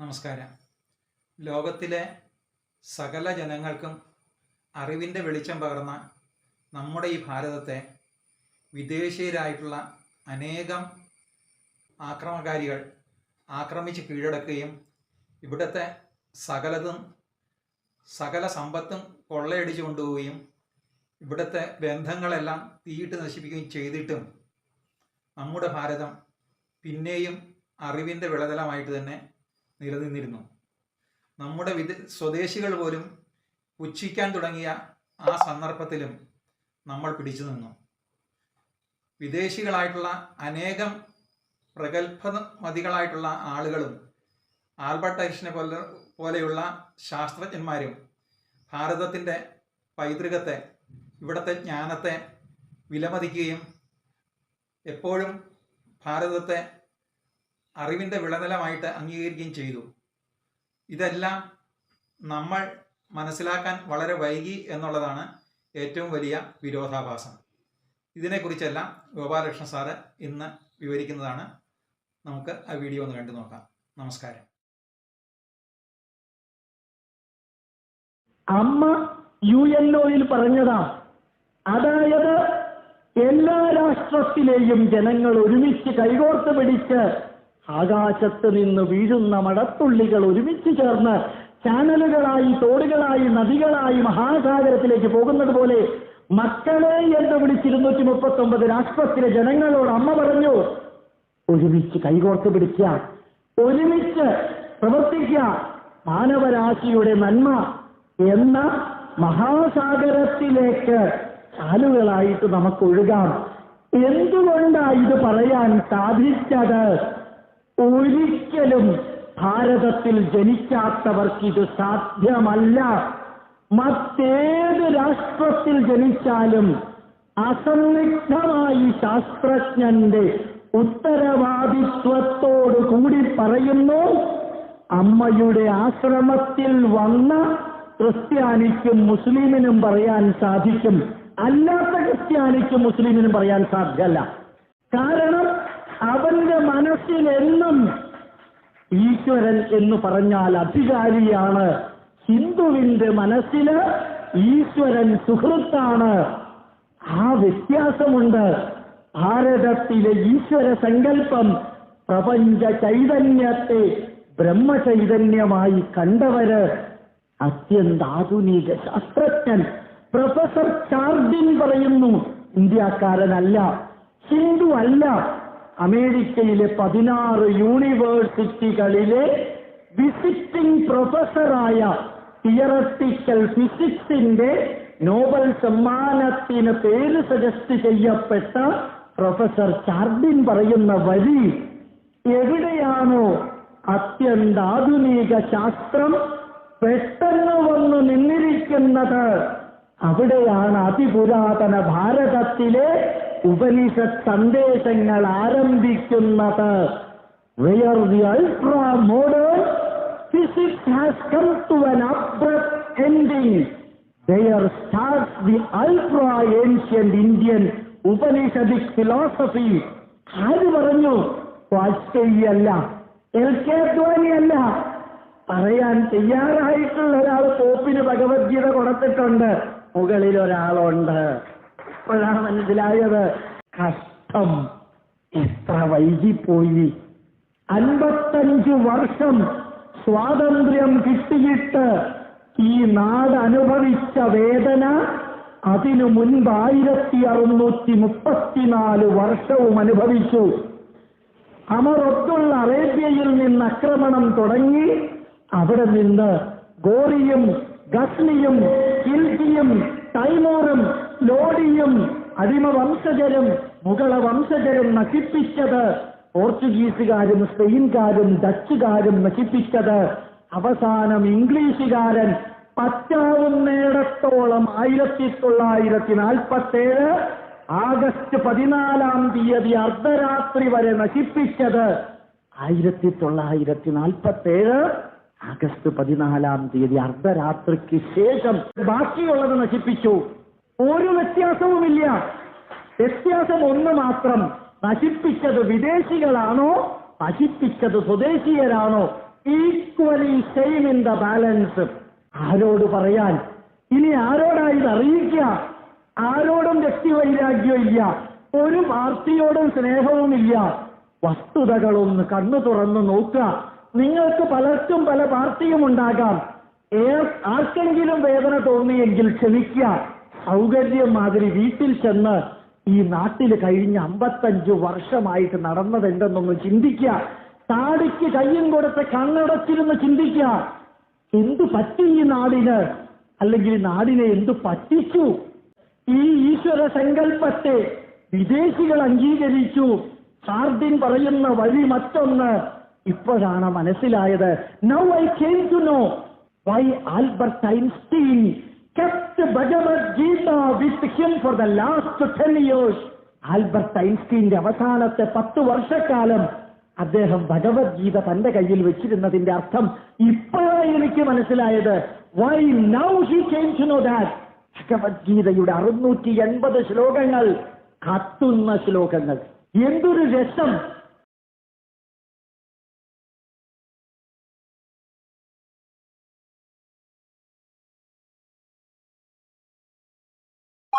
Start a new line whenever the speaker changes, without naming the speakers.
നമസ്കാരം. ലോകത്തിലെ സകല ജനങ്ങൾക്കും അറിവിന്റെ വെളിച്ചം പകർന്ന നമ്മുടെ ഈ ഭാരതത്തെ വിദേശീയരായിട്ടുള്ള അനേകം ആക്രമകാരികൾ ആക്രമിച്ച് കീഴടക്കുകയും ഇവിടുത്തെ സകലതും സകല സമ്പത്തും കൊള്ളയടിച്ചു കൊണ്ടുപോവുകയും ഇവിടുത്തെ ബന്ധങ്ങളെല്ലാം തീയിട്ട് നശിപ്പിക്കുകയും ചെയ്തിട്ടും നമ്മുടെ ഭാരതം പിന്നെയും അറിവിന്റെ വിളതലമായിട്ട് തന്നെ നിലനിന്നിരുന്നു. നമ്മുടെ വിദ സ്വദേശികൾ പോലും പുച്ഛിക്കാൻ തുടങ്ങിയ ആ സന്ദർഭത്തിലും നമ്മൾ പിടിച്ചു നിന്നു. വിദേശികളായിട്ടുള്ള അനേകം പ്രഗത്ഭമതികളായിട്ടുള്ള ആളുകളും ആൽബർട്ട് ഐൻസ്റ്റീനെ പോലെ പോലെയുള്ള ശാസ്ത്രജ്ഞന്മാരും ഭാരതത്തിന്റെ പൈതൃകത്തെ ഇവിടുത്തെ ജ്ഞാനത്തെ വിലമതിക്കുകയും എപ്പോഴും ഭാരതത്തെ അറിവിന്റെ വിളനിലമായിട്ട് അംഗീകരിക്കുകയും ചെയ്തു. ഇതെല്ലാം നമ്മൾ മനസ്സിലാക്കാൻ വളരെ വൈകി എന്നുള്ളതാണ് ഏറ്റവും വലിയ വിരോധാഭാസം. ഇതിനെക്കുറിച്ചെല്ലാം ഗോപാലകൃഷ്ണ സാറ് ഇന്ന് വിവരിക്കുന്നതാണ്. നമുക്ക് ആ വീഡിയോ ഒന്ന് കണ്ടു നോക്കാം. നമസ്കാരം.
അമ്മ യു എൻ ഒയിൽ പറഞ്ഞതാ. അതായത് എല്ലാ രാഷ്ട്രത്തിലെയും ജനങ്ങൾ ഒരുമിച്ച് കൈകോർത്ത് പിടിച്ച് ആകാശത്ത് നിന്ന് വീഴുന്ന മടത്തുള്ളികൾ ഒരുമിച്ച് ചേർന്ന് ചാനലുകളായി തോടുകളായി നദികളായി മഹാസാഗരത്തിലേക്ക് പോകുന്നത് പോലെ മക്കളെ എന്ന് വിളിച്ച് ഇരുന്നൂറ്റി മുപ്പത്തി ഒമ്പത് രാഷ്ട്രത്തിലെ ജനങ്ങളോട് അമ്മ പറഞ്ഞു ഒരുമിച്ച് കൈകോർത്ത് പിടിക്കുക ഒരുമിച്ച് പ്രവർത്തിക്കുക. മാനവരാശിയുടെ നന്മ എന്ന മഹാസാഗരത്തിലേക്ക് ചാലുകളായിട്ട് നമുക്ക് ഒഴുകാം. എന്തുകൊണ്ടാണ് ഇത് പറയാൻ സാധിച്ചത്? ഒരിക്കലും ഭാരതത്തിൽ ജനിക്കാത്തവർക്ക് ഇത് സാധ്യമല്ല. മറ്റേത് രാഷ്ട്രത്തിൽ ജനിച്ചാലും അസന്നിഗ്ധമായി ശാസ്ത്രജ്ഞന്റെ ഉത്തരവാദിത്വത്തോടു കൂടി പറയുന്നു അമ്മയുടെ ആശ്രമത്തിൽ വന്ന ക്രിസ്ത്യാനിക്കും മുസ്ലിമിനും പറയാൻ സാധിക്കും. അല്ലാത്ത ക്രിസ്ത്യാനിക്കും മുസ്ലിമിനും പറയാൻ സാധ്യമല്ല. കാരണം അവന്റെ മനസ്സിലെന്നും ഈശ്വരൻ എന്ന് പറഞ്ഞാൽ അധികാരിയാണ്. ഹിന്ദുവിന്റെ മനസ്സിൽ ഈശ്വരൻ സുഹൃത്താണ്. ആ വ്യത്യാസമുണ്ട്. ഭാരതത്തിലെ ഈശ്വര സങ്കല്പം പ്രപഞ്ച ചൈതന്യത്തെ ബ്രഹ്മചൈതന്യമായി കണ്ടവര് അത്യന്താധുനിക ശാസ്ത്രജ്ഞൻ. പ്രൊഫസർ ചാർഡിൻ പറയുന്നു ഇന്ത്യക്കാരനല്ല ഹിന്ദു അല്ല അമേരിക്കയിലെ പതിനാറ് യൂണിവേഴ്സിറ്റികളിലെ വിസിറ്റിംഗ് പ്രൊഫസറായ തിയറട്ടിക്കൽ ഫിസിക്സിന്റെ നോബൽ സമ്മാനത്തിന് പേര് സജസ്റ്റ് ചെയ്യപ്പെട്ട പ്രൊഫസർ ചാർഡിൻ പറയുന്ന വഴി എവിടെയാണോ അത്യന്താധുനിക ശാസ്ത്രം പെട്ടെന്ന് വന്നു നിന്നിരിക്കുന്നത് അവിടെയാണ് അതിപുരാതന ഭാരതത്തിലെ ഉപനിഷത്ത് സന്ദേശങ്ങൾ ആരംഭിക്കുന്നത്. Where the ultra modern physics has come to an abrupt എൻഡിങ് there start the ultra ancient Indian Upanishadic philosophy ആര് പറഞ്ഞു? വാജ്പേയിയല്ല എൽ കെ അദ്വാനി അല്ല. പറയാൻ തയ്യാറായിട്ടുള്ള ഒരാൾ പോപ്പിന് ഭഗവത്ഗീത കൊടുത്തിട്ടുണ്ട്. മുകളിൽ ഒരാളുണ്ട്. ഇപ്പോഴാണ് മനസ്സിലായത് കഷ്ടം. എത്ര വൈകിപ്പോയി. അൻപത്തഞ്ച് വർഷം സ്വാതന്ത്ര്യം കിട്ടിയിട്ട് ഈ നാട് അനുഭവിച്ച വേദന അതിനു മുൻപ് ആയിരത്തി അറുന്നൂറ്റി മുപ്പത്തിനാല് വർഷവും അനുഭവിച്ചു. അമറൊത്തുള്ള അറേബ്യയിൽ നിന്ന് ആക്രമണം തുടങ്ങി. അവിടെ നിന്ന് ഗോറിയും ഗസ്നിയും കിൽജിയും തൈമൂറും ലോഡിയും അടിമ വംശജരും മുഗള വംശജരും നശിപ്പിച്ചത് പോർച്ചുഗീസുകാരും സ്പെയിൻകാരും ഡച്ചുകാരും നശിപ്പിച്ചത് അവസാനം ഇംഗ്ലീഷുകാരൻ പറ്റാവുന്നിടത്തോളം ആയിരത്തി തൊള്ളായിരത്തി നാൽപ്പത്തേഴ് ആഗസ്റ്റ് പതിനാലാം തീയതി അർദ്ധരാത്രി വരെ നശിപ്പിച്ചത് ആയിരത്തി തൊള്ളായിരത്തി നാൽപ്പത്തേഴ് ആഗസ്റ്റ് പതിനാലാം തീയതി അർദ്ധരാത്രിക്ക് ശേഷം ബാക്കിയുള്ളത് നശിപ്പിച്ചു. ഒരു വ്യത്യാസവുമില്ല. വ്യത്യാസം ഒന്ന് മാത്രം. നശിപ്പിച്ചത് വിദേശികളാണോ? നശിപ്പിച്ചത് സ്വദേശീയരാണോ? Equally same in the balance ആരോട് പറയാൻ? ഇനി ആരോടാ ഇത് അറിയിക്കുക? ആരോടും വ്യക്തിവൈരാഗ്യം ഇല്ല. ഒരു പാർട്ടിയോടും സ്നേഹവുമില്ല വസ്തുതകളൊന്ന് കണ്ണു തുറന്ന് നോക്കുക. നിങ്ങൾക്ക് പലർക്കും പല പാർട്ടിയും ഉണ്ടാകാം. ആർക്കെങ്കിലും വേദന തോന്നിയെങ്കിൽ ക്ഷമിക്കുക. സൗകര്യം മാതിരി വീട്ടിൽ ചെന്ന് ഈ നാട്ടിൽ കഴിഞ്ഞ അമ്പത്തഞ്ച് വർഷമായിട്ട് നടന്നതെന്തെന്നൊന്ന് ചിന്തിക്ക താടിക്ക് കയ്യും കൊടുത്ത് കണ്ണടച്ചിരുന്ന് ചിന്തിക്കുക. എന്തു പറ്റി ഈ നാടിന്? അല്ലെങ്കിൽ നാടിനെ എന്തു പറ്റിച്ചു? ഈ ഈശ്വര സങ്കല്പത്തെ വിദേശികൾ അംഗീകരിച്ചു. ഹാർദിൻ പറയുന്ന വഴി മറ്റൊന്ന് ഇപ്പോഴാണ് മനസ്സിലായത്. Now I came to know why Albert Einstein kept him for the last ten years Albert ഐൻസ്റ്റീന്റെ അവസാനത്തെ പത്ത് വർഷക്കാലം അദ്ദേഹം ഭഗവത്ഗീത തന്റെ കയ്യിൽ വെച്ചിരുന്നതിന്റെ അർത്ഥം ഇപ്പോഴാണ് എനിക്ക് മനസ്സിലായത്. Why now he change no that ഭഗവത്ഗീതയുടെ അറുന്നൂറ്റി എൺപത് ശ്ലോകങ്ങൾ കത്തുന്ന ശ്ലോകങ്ങൾ. എന്തൊരു രസം.